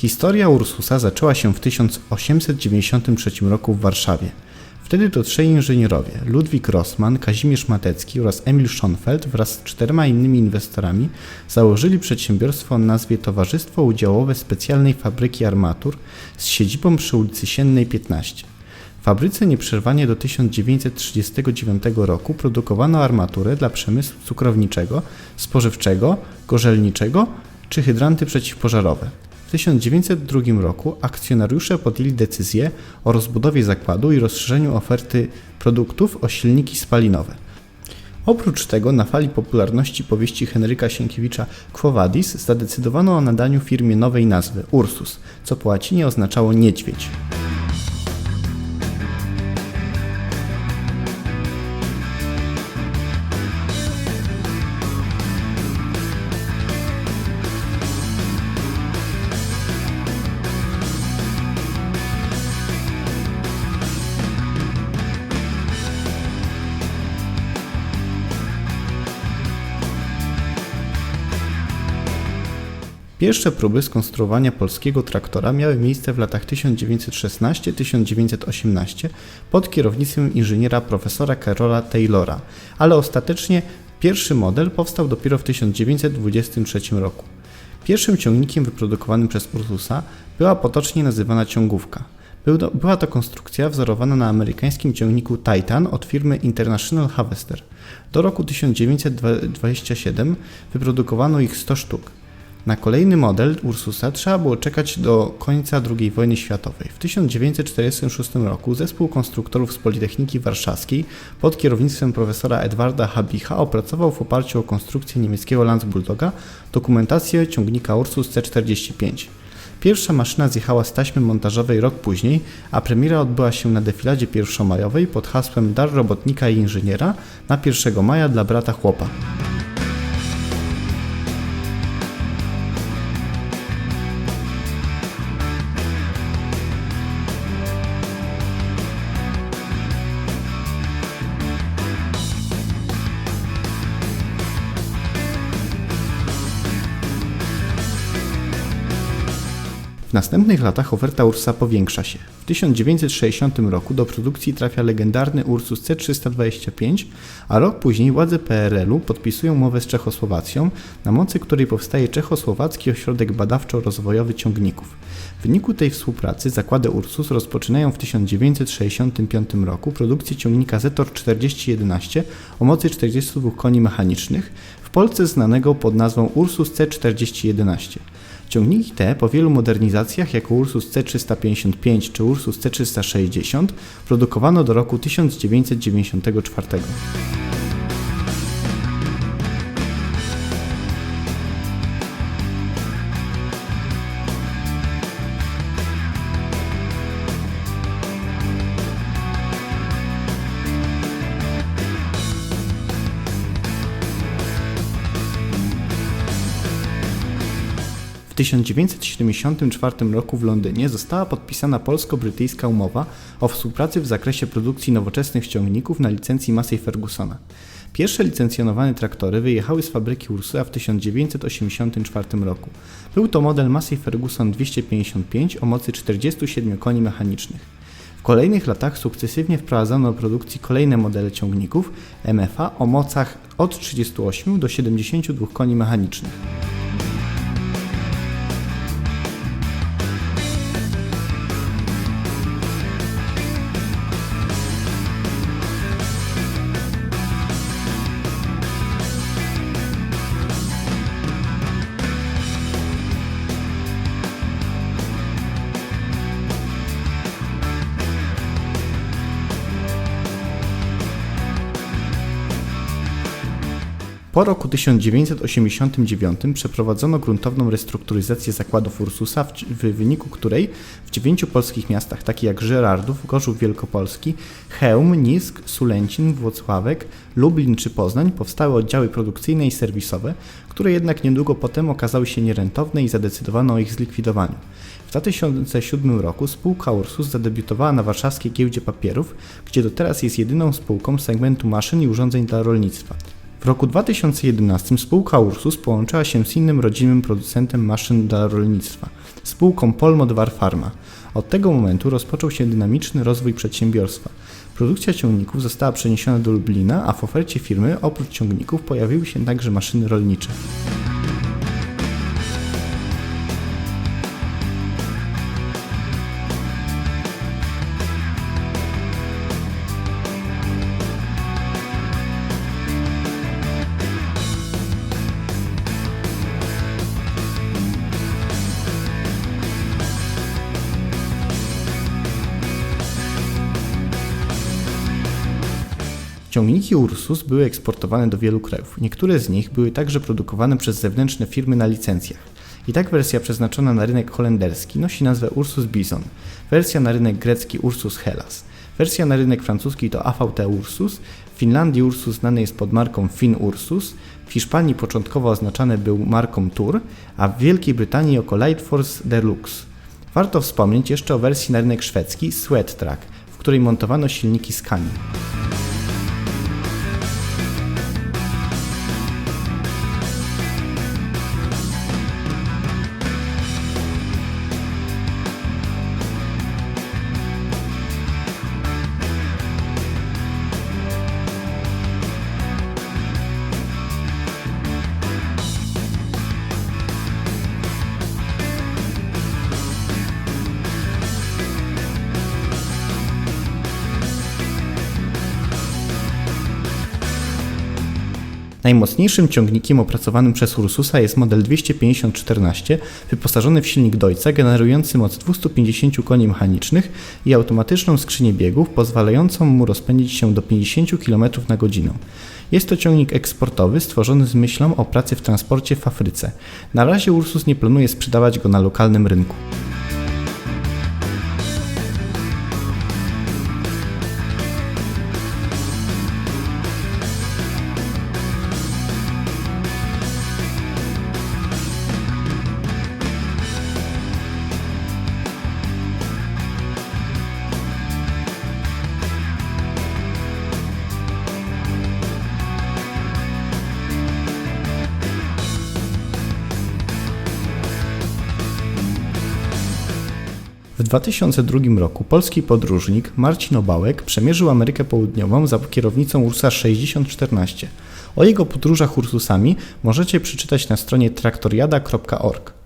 Historia Ursusa zaczęła się w 1893 roku w Warszawie. Wtedy to trzej inżynierowie, Ludwik Rossmann, Kazimierz Matecki oraz Emil Schonfeld wraz z czterema innymi inwestorami założyli przedsiębiorstwo o nazwie Towarzystwo Udziałowe Specjalnej Fabryki Armatur z siedzibą przy ulicy Siennej 15. W fabryce nieprzerwanie do 1939 roku produkowano armaturę dla przemysłu cukrowniczego, spożywczego, gorzelniczego czy hydranty przeciwpożarowe. W 1902 roku akcjonariusze podjęli decyzję o rozbudowie zakładu i rozszerzeniu oferty produktów o silniki spalinowe. Oprócz tego, na fali popularności powieści Henryka Sienkiewicza Quo Vadis zadecydowano o nadaniu firmie nowej nazwy Ursus, co po łacinie oznaczało niedźwiedź. Pierwsze próby skonstruowania polskiego traktora miały miejsce w latach 1916-1918 pod kierownictwem inżyniera profesora Karola Taylora, ale ostatecznie pierwszy model powstał dopiero w 1923 roku. Pierwszym ciągnikiem wyprodukowanym przez Ursusa była potocznie nazywana ciągówka. Była to konstrukcja wzorowana na amerykańskim ciągniku Titan od firmy International Harvester. Do roku 1927 wyprodukowano ich 100 sztuk. Na kolejny model Ursusa trzeba było czekać do końca II wojny światowej. W 1946 roku zespół konstruktorów z Politechniki Warszawskiej pod kierownictwem profesora Edwarda Habicha opracował w oparciu o konstrukcję niemieckiego Landsbulldoga dokumentację ciągnika Ursus C45. Pierwsza maszyna zjechała z taśmy montażowej rok później, a premiera odbyła się na defiladzie pierwszomajowej pod hasłem Dar robotnika i inżyniera na 1 maja dla brata chłopa. W następnych latach oferta Ursusa powiększa się. W 1960 roku do produkcji trafia legendarny Ursus C325, a rok później władze PRL-u podpisują umowę z Czechosłowacją, na mocy której powstaje Czechosłowacki Ośrodek Badawczo-Rozwojowy Ciągników. W wyniku tej współpracy zakłady Ursus rozpoczynają w 1965 roku produkcję ciągnika Zetor 4011 o mocy 42 koni mechanicznych, w Polsce znanego pod nazwą Ursus C4011. Ciągniki te po wielu modernizacjach jako Ursus C355 czy Ursus C360 produkowano do roku 1994. 1974 roku w Londynie została podpisana polsko-brytyjska umowa o współpracy w zakresie produkcji nowoczesnych ciągników na licencji Massey Fergusona. Pierwsze licencjonowane traktory wyjechały z fabryki Ursusa w 1984 roku. Był to model Massey Ferguson 255 o mocy 47 koni mechanicznych. W kolejnych latach sukcesywnie wprowadzano do produkcji kolejne modele ciągników MFA o mocach od 38 do 72 koni mechanicznych. Po roku 1989 przeprowadzono gruntowną restrukturyzację zakładów Ursusa, w, wyniku której w dziewięciu polskich miastach, takich jak Żerardów, Gorzów Wielkopolski, Chełm, Nisk, Sulęcin, Włocławek, Lublin czy Poznań powstały oddziały produkcyjne i serwisowe, które jednak niedługo potem okazały się nierentowne i zadecydowano o ich zlikwidowaniu. W 2007 roku spółka Ursus zadebiutowała na warszawskiej giełdzie papierów, gdzie do teraz jest jedyną spółką segmentu maszyn i urządzeń dla rolnictwa. W roku 2011 spółka Ursus połączyła się z innym rodzimym producentem maszyn dla rolnictwa, spółką Polmodwar Pharma. Od tego momentu rozpoczął się dynamiczny rozwój przedsiębiorstwa. Produkcja ciągników została przeniesiona do Lublina, a w ofercie firmy oprócz ciągników pojawiły się także maszyny rolnicze. Ciągniki Ursus były eksportowane do wielu krajów. Niektóre z nich były także produkowane przez zewnętrzne firmy na licencjach. I tak wersja przeznaczona na rynek holenderski nosi nazwę Ursus Bison, wersja na rynek grecki Ursus Hellas, wersja na rynek francuski to AVT Ursus, w Finlandii Ursus znany jest pod marką Fin Ursus, w Hiszpanii początkowo oznaczany był marką Tour, a w Wielkiej Brytanii jako Light Force Deluxe. Warto wspomnieć jeszcze o wersji na rynek szwedzki Sweat Track, w której montowano silniki Scania. Najmocniejszym ciągnikiem opracowanym przez Ursusa jest model 250-14, wyposażony w silnik Deutza generujący moc 250 koni mechanicznych i automatyczną skrzynię biegów pozwalającą mu rozpędzić się do 50 km na godzinę. Jest to ciągnik eksportowy stworzony z myślą o pracy w transporcie w Afryce. Na razie Ursus nie planuje sprzedawać go na lokalnym rynku. W 2002 roku polski podróżnik Marcin Obałek przemierzył Amerykę Południową za kierownicą Ursa 6014. O jego podróżach Ursusami możecie przeczytać na stronie traktoriada.org.